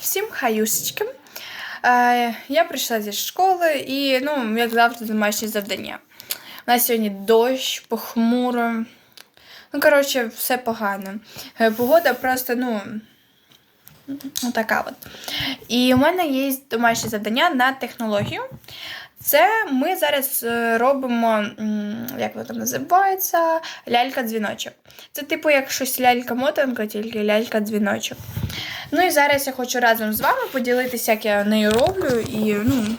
Всім хаюсечки. Е, я прийшла зі школи і, ну, як завжди, домашні завдання. У нас сьогодні дощ, похмуро. Ну, коротше, все погано. Е, Погода просто, ну, ну, така от. І у мене є домашнє завдання на технологію. Це ми зараз е, робимо, як воно там називається, лялька-дзвіночок. Це типу як щось лялька-мотанка, тільки лялька-дзвіночок. Ну і зараз я хочу разом з вами поділитися, як я нею роблю, і ну,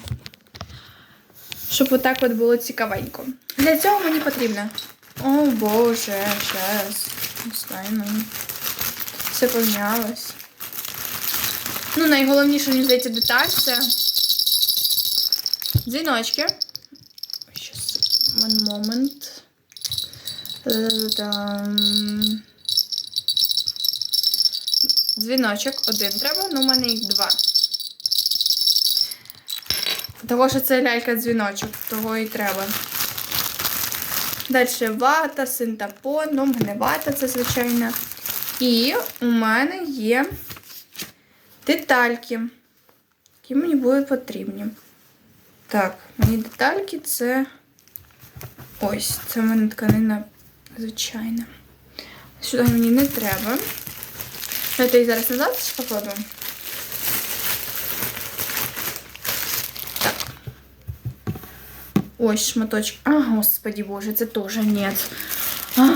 щоб отак от було цікавенько. Для цього мені потрібно. О Боже, щас. Слайно. Все помінялось. Ну, найголовніше, мені здається, деталь це дзвіночки. Щас, one moment. Е, Там... Дзвіночок один треба, ну у мене їх два. Того, що це лялька-дзвіночок, того і треба. Далі вата, синтапон, ну, в мене вата, це звичайно. І у мене є детальки, які мені будуть потрібні. Так, мені детальки це. Ось, це в мене тканина звичайна. Сюди мені не треба. Давайте їх зараз назад покладу. Так. Ось шматочок. А, господи боже, це теж нет. А.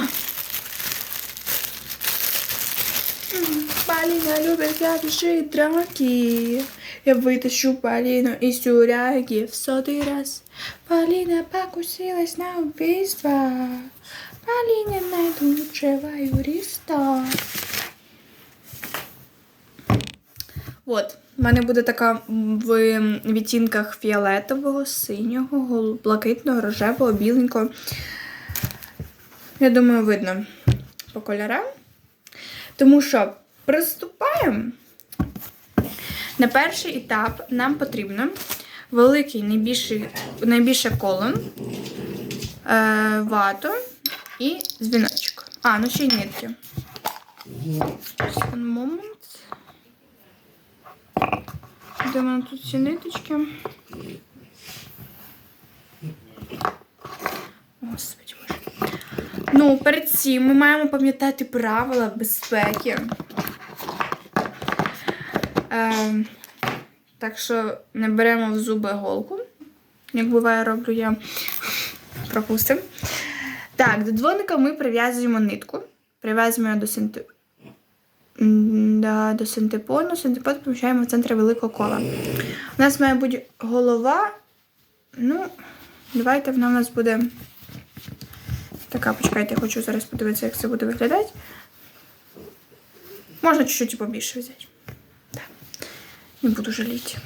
Поліна любить ябжі драки. Я вытащу Полину из тюряги в сотый раз. Полина покусилась на убийство. Полине найду лучшего юриста. От, в мене буде така в відтінках фіолетового, синього, блакитного, рожевого, біленького. Я думаю, видно по кольорам. Тому що приступаємо. На перший етап нам потрібно великий найбільший, найбільше колон, е, вату і дзвіночок. А, ну ще й нитки. One moment. Де в мене тут ці ниточки? Господи боже. Ну, перед цим ми маємо пам'ятати правила безпеки. Ем, так що не беремо в зуби голку. Як буває, роблю я. Пропустимо. Так, до дзвоника ми прив'язуємо нитку. Прив'язуємо до синти... До синтепону. Синтепон поміщаємо в центр великого кола. У нас має бути голова. Ну, давайте вона у нас буде. Така, почекайте, я хочу зараз подивитися, як це буде виглядати. Можна чуть-чуть побільше взяти. Так. Не буду жаліти.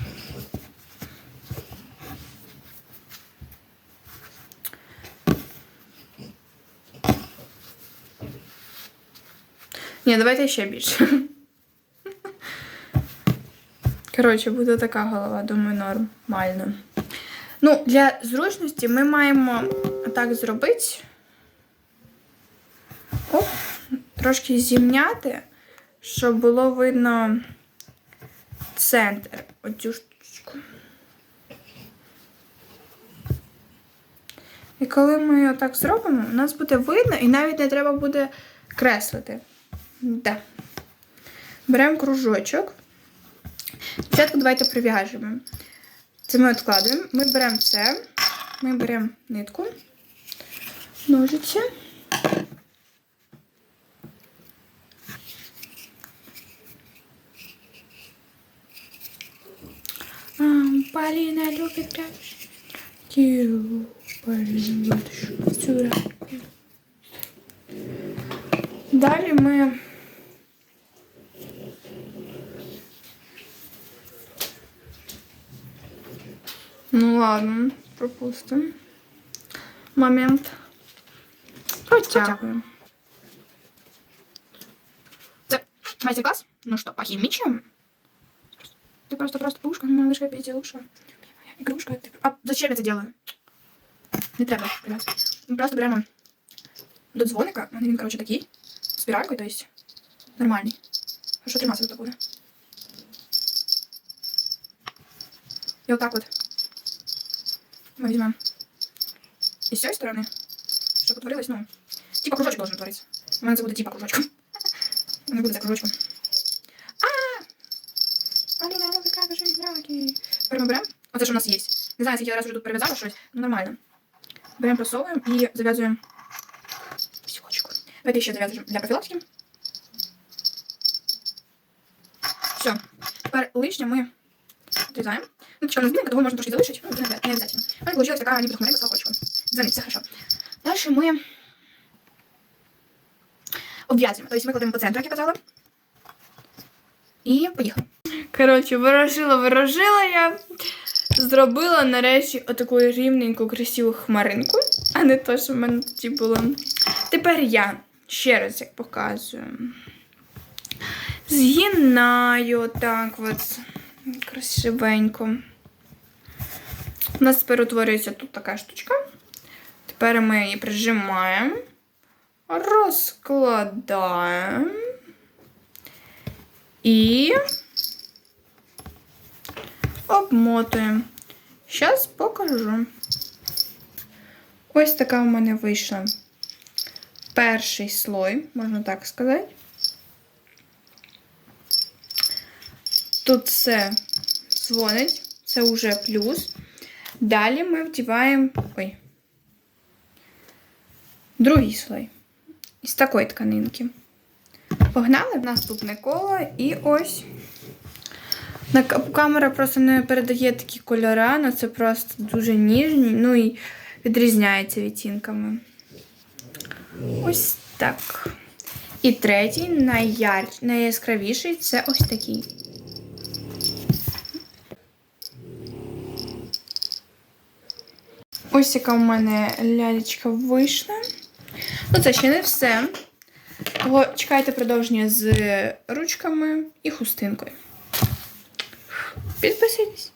Ні, давайте ще більше. Коротше, буде така голова, думаю, нормально. Ну, для зручності ми маємо так зробити. Оп, трошки зімняти, щоб було видно центр. Оцю штучку. І коли ми отак зробимо, у нас буде видно і навіть не треба буде креслити. Да. Беремо кружочок. Спочатку давайте прив'яжемо. Це ми відкладуємо. Ми беремо це, ми беремо нитку, ножиці. Полина любит прячки. Полина любит Далі ми Ну ладно, пропустим. Момент. Протягиваем. Це мастер-класс? Ну что, похимичаем? Ты просто просто пушка, малышка, пятилуша. Игрушка. Ты... А зачем я це делаю? Не треба. ребят. Ми просто беремо до дзвоника. Він, він, короче, такий. Спіралькою, то есть нормальний. Хорошо триматися тут буде. И вот так вот мы возьмем и с той стороны, чтобы утворилось, ну, типа кружочек должен твориться. У мене це буде типа кружочку. Не буде за кружочком. А! Аліна, ну викажи драки. Тепер ми беремо. Оце що у нас є. Не знаю, скільки я раз вже тут перев'язала щось. Ну нормально. Беремо, просовуємо і зав'язуємо пісочку. Давайте ще зав'язуємо для профілактики. Все. Тепер лишнє ми отрізаємо. Ну, розбінка, того можна трошки залишити. Ну, не, обязательно. У мене вийшла така ніби хмаринка з колокольчиком. Все хорошо. Дальше ми обв'язуємо. Тобто ми кладемо по центру, як я казала. І поїхали. Коротше, ворожила, ворожила я. Зробила нарешті отаку рівненьку, красиву хмаринку, а не то, що в мене тоді було. Тепер я ще раз як показую. Згинаю так от красивенько. У нас тепер утворюється тут така штучка. Тепер ми її прижимаємо, розкладаємо і обмотуємо. Зараз покажу. Ось така в мене вийшла перший слой, можна так сказати. Тут все дзвонить, це вже плюс. Далі ми вдіваємо. Ой. Другий слой. Із такої тканинки. Погнали в наступне коло і ось. Камера просто не передає такі кольори, але це просто дуже ніжні, ну і відрізняється відтінками. Ось так. І третій, найяр... найяскравіший це ось такий. Ось яка в мене лялечка вийшла. Ну, це ще не все. Того чекайте продовження з ручками і хустинкою. Підписуйтесь.